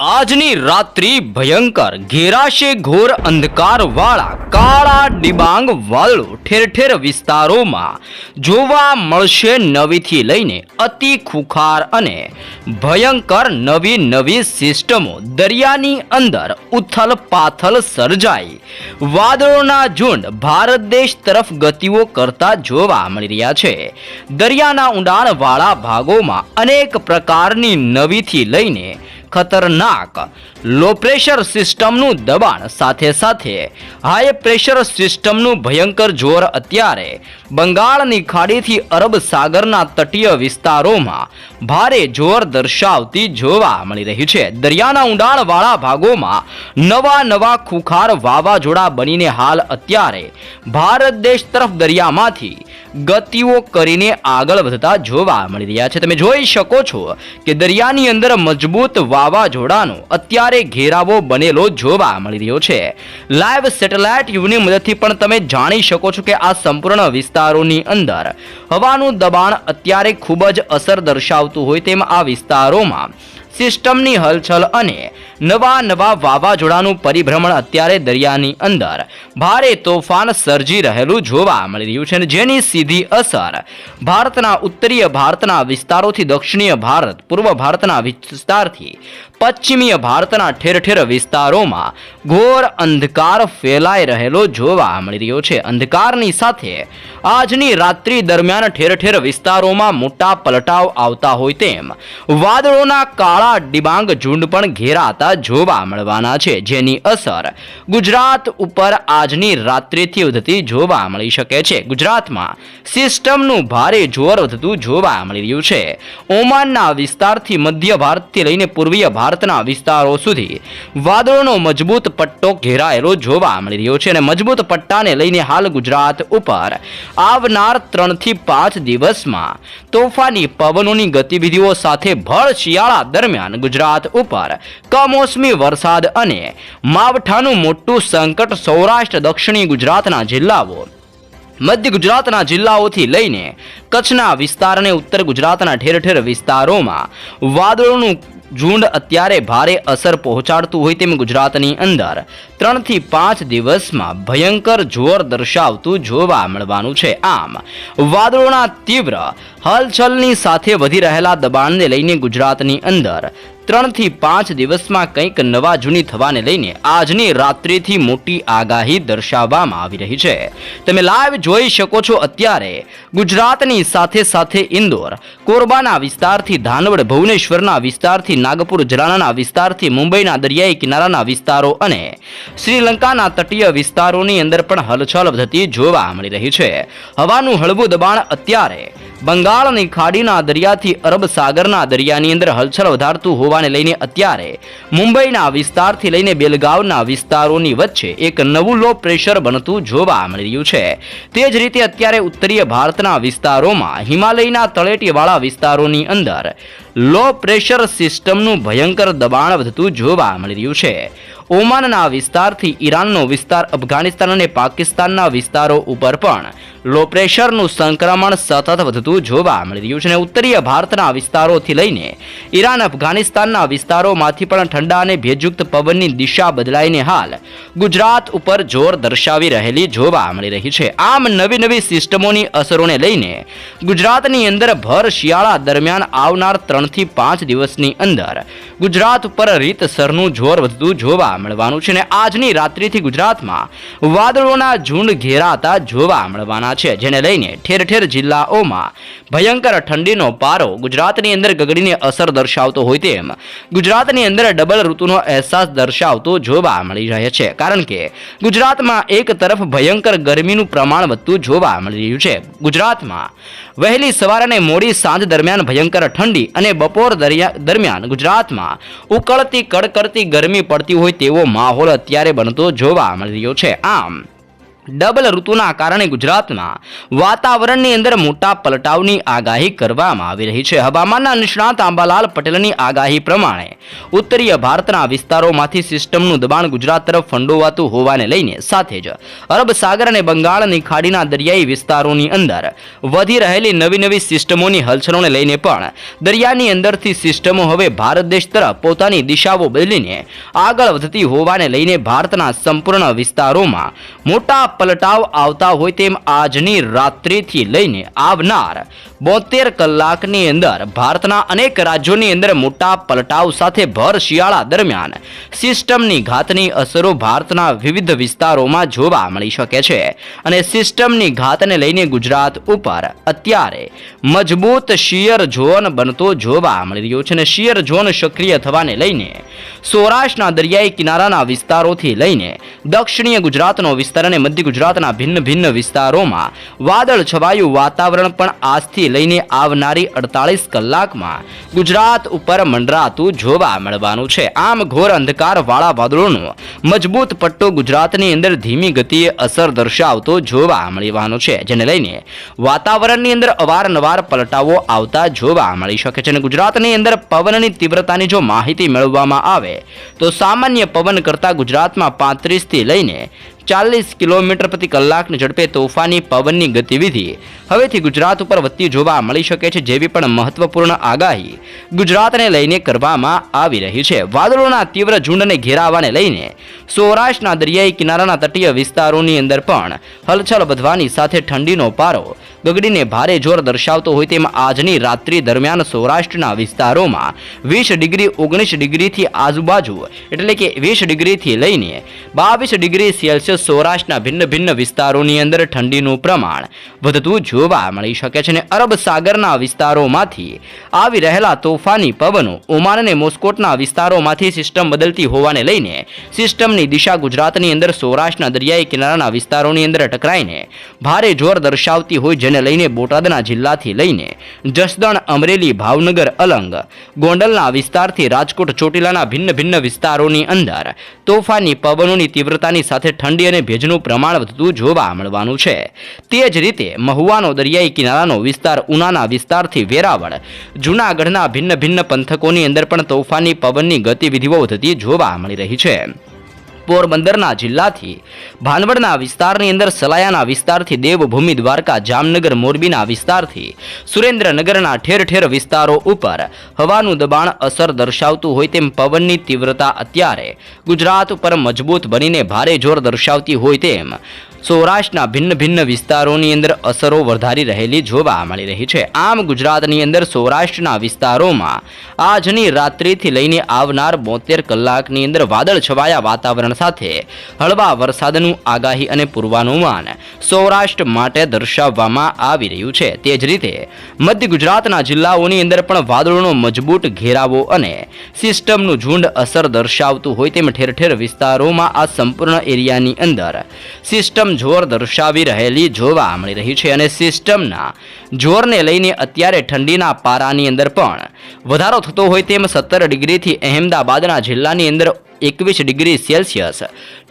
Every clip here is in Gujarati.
આજની રાત્રિ ભયંકર, ઘેરાશે ઘોર અંધકાર વાળા કાળા ડિબાંગ વાદળો ઠેર ઠેર વિસ્તારોમાં જોવા મળશે નવીથી લઈને અતિ ખુખાર અને ભયંકર નવી નવી સિસ્ટમો. દરિયાની અંદર ઉથલ પાથલ સર્જાઈ. વાદળોના ઝુંડ ભારત દેશ તરફ ગતિઓ કરતા જોવા મળી રહ્યા છે. દરિયાના ઊંડાણવાળા ભાગોમાં અનેક પ્રકારની નવીથી લઈને ખતરનાક. લો પ્રેશર સિસ્ટમનું દબાણ સાથે સાથે હાઈ પ્રેશર સિસ્ટમનું ભયંકર જોર અત્યારે બંગાળની ખાડીથી અરબ સાગરના તટીય વિસ્તારોમાં ભારે જોર દર્શાવતી જોવા મળી રહી છે. દરિયાના ઊંડાણવાળા ભાગોમાં નવા નવા ખુખાર વાવાઝોડા બનીને હાલ અત્યારે ભારત દેશ તરફ દરિયામાંથી ગતિઓ કરીને આગળ વધતા જોવા મળી રહ્યા છે. તમે જોઈ શકો છો કે દરિયાની અંદર મજબૂત વાવાઝોડાનો અત્યારે ઘેરાવો બનેલો જોવા મળી રહ્યો છે. લાઈવ સેટેલાઇટ યુની મદદથી પણ તમે જાણી શકો છો કે આ સંપૂર્ણ વિસ્તારોની અંદર. હવાનું દબાણ અત્યારે ખૂબ જ અસર દર્શાવતું હોય તેમ આ વિસ્તારોમાં. સિસ્ટમની હલચલ અને નવા નવા વાવાઝોડાનું પરિભ્રમણ અત્યારે દરિયાની અંદર. ભારે તોફાન સર્જી રહેલું જોવા મળી રહ્યું છે અને જેની સીધી અસર ભારતના ઉત્તરીય ભારતના વિસ્તારોથી દક્ષિણીય ભારત, પૂર્વ ભારતના વિસ્તારથી પશ્ચિમીય ભારતના ઠેર ઠેર વિસ્તારોમાં ઘોર અંધકાર ફેલાઈ રહેલો જોવા મળી રહ્યો છે. અંધકારની સાથે આજની રાત્રિ દરમિયાન ઠેર ઠેર વિસ્તારોમાં મોટા પલટાવ આવતા હોય તેમ વાદળોના કાળા ડિબાંગ ઝુંડ પણ ઘેરાતા જોવા મળવાના છે, જેની અસર ગુજરાત ઉપર આજની રાત્રિથી વધતી જોવા મળી શકે છે. ગુજરાતમાં સિસ્ટમનું ભારે જોર વધતું જોવા મળી રહ્યું છે. ઓમાનના વિસ્તારથી મધ્ય ભારતથી લઈને પૂર્વીય ભારતના વિસ્તારો સુધી વાદળોનો મજબૂત પટ્ટો ઘેરાયેલો જોવા મળી રહ્યો છે અને મજબૂત પટ્ટાને લઈને હાલ ગુજરાત ઉપર આવનાર ત્રણથી પાંચ દિવસમાં તોફાની પવનોની ગતિવિધિઓ સાથે ભળ શિયાળા દરમિયાન ગુજરાત ઉપર કમોસમી વરસાદ અને માવઠાનું મોટું સંકટ સૌરાષ્ટ્ર, દક્ષિણી ગુજરાતના જિલ્લાઓ. મધ્ય ગુજરાતના જિલ્લાઓથી લઈને કચ્છના વિસ્તાર અને ઉત્તર ગુજરાતના ઠેર ઠેર વિસ્તારોમાં વાદળોનું ઝુંડ અત્યારે ભારે અસર પહોંચાડતું હોય તેમ ગુજરાતની અંદર ત્રણથી પાંચ દિવસમાં ભયંકર જોર દર્શાવતું જોવા મળવાનું છે. આમ, વાદળોના તીવ્ર હલચલની સાથે વધી રહેલા દબાણને લઈને ગુજરાતની અંદર ત્રણથી પાંચ દિવસમાં કંઈક નવા જૂની થવાને લઈને આજની રાત્રિથી મોટી આગાહી દર્શાવવામાં આવી રહી છે. તમે લાઈવ જોઈ શકો છો અત્યારે ગુજરાતની સાથે સાથે ઇન્દોર, કોરબાના વિસ્તારથી ધાનવડ, ભુવનેશ્વરના વિસ્તારથી નાગપુર જલાણાના વિસ્તારથી મુંબઈના દરિયાઈ કિનારાના વિસ્તારો અને શ્રીલંકાના તટીય વિસ્તારોની અંદર પણ હલચલ વધતી જોવા મળી રહી છે. હવાનું હળવું દબાણ અત્યારે બંગાળની ખાડીના દરિયાથી અરબ સાગરના દરિયાની અંદર હલચલ વધારતું હોવાને લઈને અત્યારે મુંબઈના વિસ્તારથી લઈને બેલગાવના વિસ્તારોની વચ્ચે એક નવું લો પ્રેશર બનતું જોવા મળી રહ્યું છે. તે જ રીતે અત્યારે ઉત્તરીય ભારતના વિસ્તારોમાં હિમાલયના તળેટીવાળા વિસ્તારોની અંદર લો પ્રેશર સિસ્ટમનું ભયંકર દબાણ વધતું જોવા મળી રહ્યું છે. ઓમાનના વિસ્તારથી ઈરાનનો વિસ્તાર અફઘાનિસ્તાન અને પાકિસ્તાનના વિસ્તારો ઉપર પણ લો પ્રેશરનું સંક્રમણ સતત વધતું જોવા મળી રહ્યું છે અને ઉત્તરીય ભારતના વિસ્તારોથી લઈને ઈરાન, અફઘાનિસ્તાનના વિસ્તારોમાંથી પણ ઠંડા અને ભેજયુક્ત પવનની દિશા બદલાઈને હાલ ગુજરાત ઉપર જોર દર્શાવી રહેલી જોવા મળી રહી છે. આમ નવી નવી સિસ્ટમોની અસરોને લઈને ગુજરાતની અંદર ભર શિયાળા દરમિયાન આવનાર ત્રણથી પાંચ દિવસની અંદર ગુજરાત ઉપર રીતસરનું જોર વધતું જોવા મળવાનું છે અને આજની રાત્રિથી ગુજરાતમાં વાદળોના ઝુંડ ઘેરાતા જોવા મળવાના છે, જેને લઈને ઠેર ઠેર જિલ્લાઓમાં ભયંકર ઠંડીનો પારો ગુજરાતની અંદર ગગડીને અસર દર્શાવતો હોય તેમ ગુજરાતની અંદર ડબલ ઋતુનો અહેસાસ દર્શાવતો જોવા મળી રહે છે, કારણ કે ગુજરાતમાં એક તરફ ભયંકર ગરમીનું પ્રમાણ વધતું જોવા મળી રહ્યું છે. ગુજરાતમાં વહેલી સવાર અને મોડી સાંજ દરમિયાન ભયંકર ઠંડી અને બપોર દરિયા દરમિયાન ગુજરાતમાં ઉકળતી કડકડતી ગરમી પડતી હોય તેવો માહોલ અત્યારે બનતો જોવા મળી રહ્યો છે. આમ ડબલ ઋતુના કારણે ગુજરાતના વાતાવરણની અંદર મોટા પલટાવની આગાહી કરવામાં આવી રહી છે. હવામાનના નિષ્ણાત આંબાલાલ પટેલની આગાહી પ્રમાણે ઉત્તરીય ભારતના વિસ્તારોમાંથી સિસ્ટમનું દબાણ ગુજરાત તરફ ફંડોવાતું હોવાને લઈને સાથે જ અરબ સાગર અને બંગાળની ખાડીના દરિયાઈ વિસ્તારોની અંદર વધી રહેલી નવી નવી સિસ્ટમોની હલચલોને લઈને પણ દરિયાની અંદરથી સિસ્ટમો હવે ભારત દેશ તરફ પોતાની દિશાઓ બદલીને આગળ વધતી હોવાને લઈને ભારતના સંપૂર્ણ વિસ્તારોમાં મોટા પલટાવ આવતા હોય તેમ આજની રાત્રિથી લઈને આવનાર બોતેર કલાકની અંદર ભારતના અનેક રાજ્યોની અંદર મોટા પલટાવ સાથે ભર શિયાળા દરમિયાન સિસ્ટમની ઘાતની અસરો ભારતના વિવિધ વિસ્તારોમાં જોવા મળી શકે છે. અને સિસ્ટમની ઘાતને લઈને ગુજરાત ઉપર અત્યારે મજબૂત શિયર ઝોન બનતો જોવા મળી રહ્યો છે અને શિયર ઝોન સક્રિય થવાને લઈને સૌરાષ્ટ્રના દરિયાઈ કિનારાના વિસ્તારોથી લઈને દક્ષિણીય ગુજરાતનો વિસ્તાર અને મધ્ય ગુજરાતના ભિન્ન ભિન્ન વિસ્તારોમાં વાદળ છવાયું વાતાવરણ પણ આજથી લઈને આવનારી અડતાલીસ કલાકમાં ગુજરાત ઉપર મંડરાતું જોવા મળવાનું છે. આમ ઘોર અંધકારવાળા વાદળોનો મજબૂત પટ્ટો ગુજરાતની અંદર ધીમી ગતિએ અસર દર્શાવતો જોવા મળવાનો છે, જેને લઈને વાતાવરણની અંદર અવારનવાર પલટાવો આવતા જોવા મળી શકે છે અને ગુજરાતની અંદર પવનની તીવ્રતાની જો માહિતી મેળવવામાં આવે, તો સામાન્ય પવન કરતાં ગુજરાતમાં પાંત્રીસથી લઈને ચાલીસ કિલોમીટર પ્રતિ કલાકની ઝડપે તોફાની પવનની ગતિવિધિ હવેથી ગુજરાત ઉપર વધતી જોવા મળી શકે છે જેવી પણ મહત્વપૂર્ણ આગાહી ગુજરાતને લઈને કરવામાં આવી રહી છે. વાદળોના તીવ્ર ઝુંડને ઘેરાવાને લઈને સૌરાષ્ટ્રના દરિયાઈ કિનારાના તટીય વિસ્તારોની અંદર પણ હલચલ વધવાની સાથે ઠંડીનો પારો ગગડીને ભારે જોર દર્શાવતો હોય તેમ આજની રાત્રિ દરમિયાન સૌરાષ્ટ્રના વિસ્તારોમાં વીસ ડિગ્રી, ઓગણીસ ડિગ્રીથી આજુબાજુ, એટલે કે વીસ ડિગ્રીથી લઈને બાવીસ ડિગ્રી સેલ્સિયસ સૌરાષ્ટ્રના ભિન્ન ભિન્ન વિસ્તારોની અંદર ઠંડીનું પ્રમાણ વધતું જોવા મળી શકે છે. અને અરબ સાગરના વિસ્તારોમાંથી આવી રહેલા તોફાની પવનો ઓમાન અને મોસ્કોટના વિસ્તારોમાંથી સિસ્ટમ બદલતી હોવાને લઈને સિસ્ટમની દિશા ગુજરાતની અંદર સૌરાષ્ટ્રના દરિયાઈ કિનારાના વિસ્તારોની અંદર ટકરાઈને ભારે જોર દર્શાવતી હોય જેને લઈને બોટાદના જિલ્લાથી લઈને જસદણ, અમરેલી, ભાવનગર, અલંગ. ગોંડલના વિસ્તારથી રાજકોટ, ચોટીલાના ભિન્ન ભિન્ન વિસ્તારોની અંદર તોફાની પવનોની તીવ્રતાની સાથે ઠંડી અને ભેજનું પ્રમાણ વધતું જોવા મળવાનું છે. તે જ રીતે મહુવાનો દરિયાઈ કિનારાનો વિસ્તાર ઉનાના વિસ્તારથી વેરાવળ, જૂનાગઢના ભિન્ન ભિન્ન પંથકોની અંદર પણ તોફાની પવનની ગતિવિધિઓ વધતી જોવા મળી રહી છે. પોરબંદરના જિલ્લાથી ભાનવડના વિસ્તારની અંદર સલાયાના વિસ્તારથી દેવભૂમિ દ્વારકા, જામનગર, મોરબીના વિસ્તારથી સુરેન્દ્રનગરના ઠેર ઠેર વિસ્તારો ઉપર હવાનું દબાણ અસર દર્શાવતું હોય તેમ પવનની તીવ્રતા અત્યારે ગુજરાત ઉપર મજબૂત બનીને ભારે જોર દર્શાવતી હોય તેમ સૌરાષ્ટ્રના ભિન્ન ભિન્ન વિસ્તારોની અંદર અસરો વધારી રહેલી જોવા મળી રહી છે. આમ ગુજરાતની અંદર સૌરાષ્ટ્રના વિસ્તારોમાં આજની રાત્રિથી લઈને આવનાર બોતેર કલાકની અંદર વાદળ છવાયા વાતાવરણ સાથે હળવા વરસાદનું આગાહી અને પૂર્વાનુમાન સૌરાષ્ટ્ર માટે દર્શાવવામાં આવી રહ્યું છે. તે જ રીતે મધ્ય ગુજરાતના જિલ્લાઓની અંદર પણ વાદળોનો મજબૂત ઘેરાવો અને સિસ્ટમનું ઝુંડ અસર દર્શાવતું હોય તેમ ઠેર ઠેર વિસ્તારોમાં આ સંપૂર્ણ એરિયાની અંદર સિસ્ટમ જોર દર્શાવી રહેલી જોવા મળી રહી છે અને સિસ્ટમના જોરને લઈને અત્યારે ઠંડીના પારાની અંદર પણ વધારો થતો હોય તેમ સત્તર ડિગ્રીથી અહેમદાબાદના જિલ્લાની અંદર એકવીસ ડિગ્રી સેલ્સિયસ.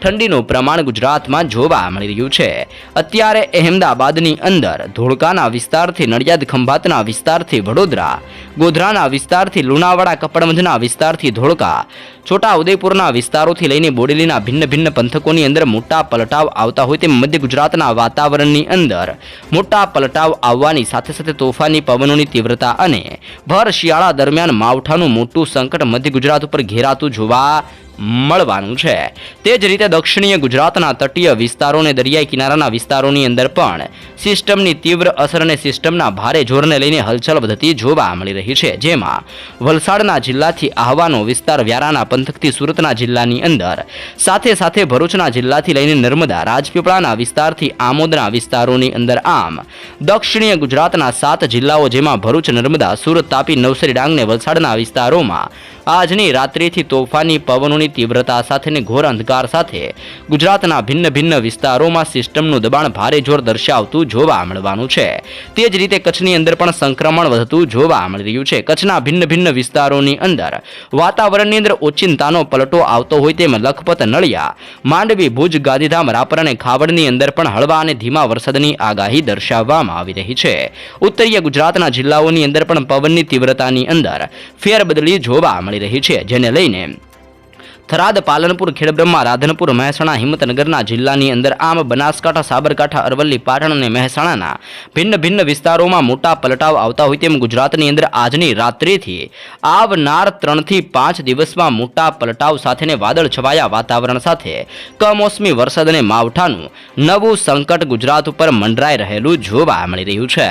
ઠંડીનું પ્રમાણ ગુજરાતમાં જોવા મળી રહ્યું છે. અત્યારે અહેમદાબાદની અંદર ધોળકાના વિસ્તારથી નડિયાદ ખંભાતના વિસ્તારથી વડોદરા, ગોધરાના વિસ્તારથી લુણાવાડા, કપડવંજના વિસ્તારથી ધોળકા છોટા ઉદયપુરના વિસ્તારોથી લઈને બોડેલીના ભિન્ન ભિન્ન પંથકોની અંદર મોટા પલટાવ આવતા હોય તેમ મધ્ય ગુજરાતના વાતાવરણની અંદર મોટા પલટાવ આવવાની સાથે સાથે તોફાની પવનોની તીવ્રતા અને ભર શિયાળા દરમિયાન માવઠાનું મોટું સંકટ મધ્ય ગુજરાત ઉપર ઘેરાતું જોવા મળવાનું છે. તે જ રીતે દક્ષિણીય ગુજરાતના તટીય વિસ્તારો અને દરિયાઈ કિનારાના વિસ્તારોની અંદર પણ સિસ્ટમની તીવ્ર અસર અને સિસ્ટમના ભારે જોરને લઈને હલચલ વધતી જોવા મળી રહી છે. જેમાં વલસાડના જિલ્લાથી આહવાનો વિસ્તાર વ્યારાના પંથકથી સુરતના જિલ્લાની અંદર, સાથે સાથે ભરૂચના જિલ્લાથી લઈને નર્મદા, રાજપીપળાના વિસ્તારથી આમોદના વિસ્તારોની અંદર આમ, દક્ષિણીય ગુજરાતના સાત જિલ્લાઓ જેમાં ભરૂચ, નર્મદા, સુરત તાપી, નવસારી, ડાંગ ને વલસાડના વિસ્તારોમાં આજની રાત્રિથી તોફાની પવનોની પવનની તીવ્રતા સાથેની ઘોર અંધકાર સાથે ગુજરાતના ભિન્ન ભિન્ન વિસ્તારોમાં સિસ્ટમનું દબાણ ભારે જોર દર્શાવતું જોવા મળવાનું છે. તે જ રીતે કચ્છની અંદર પણ સંક્રમણ વધતું જોવા મળી રહ્યું છે. કચ્છના ભિન્ન ભિન્ન વિસ્તારોની અંદર વાતાવરણની અંદર ઓચિંતાનો પલટો આવતો હોય તેમ લખપત નળિયા, માંડવી, ભુજ, ગાંધીધામ, રાપર અને ખાવડની અંદર પણ હળવા અને ધીમા વરસાદની આગાહી દર્શાવવામાં આવી રહી છે. ઉત્તરીય ગુજરાતના જિલ્લાઓની અંદર પણ પવનની તીવ્રતાની અંદર ફેરબદલી જોવા મળી રહી છે, જેને લઈને થરાદ, પાલનપુર, ખેડબ્રહ્મા, રાધનપુર, મહેસાણા, હિંમતનગરના જિલ્લાની અંદર આમ બનાસકાંઠા, સાબરકાંઠા, અરવલ્લી, પાટણ અને મહેસાણાના ભિન્ન ભિન્ન વિસ્તારોમાં મોટા પલટાવ આવતા હોય તેમ ગુજરાતની અંદર આજની રાત્રિથી આવનાર ત્રણથી પાંચ દિવસમાં મોટા પલટાવ સાથેને વાદળ છવાયા વાતાવરણ સાથે કમોસમી વરસાદ અને માવઠાનું નવું સંકટ ગુજરાત ઉપર મંડરાઈ રહેલું જોવા મળી રહ્યું છે.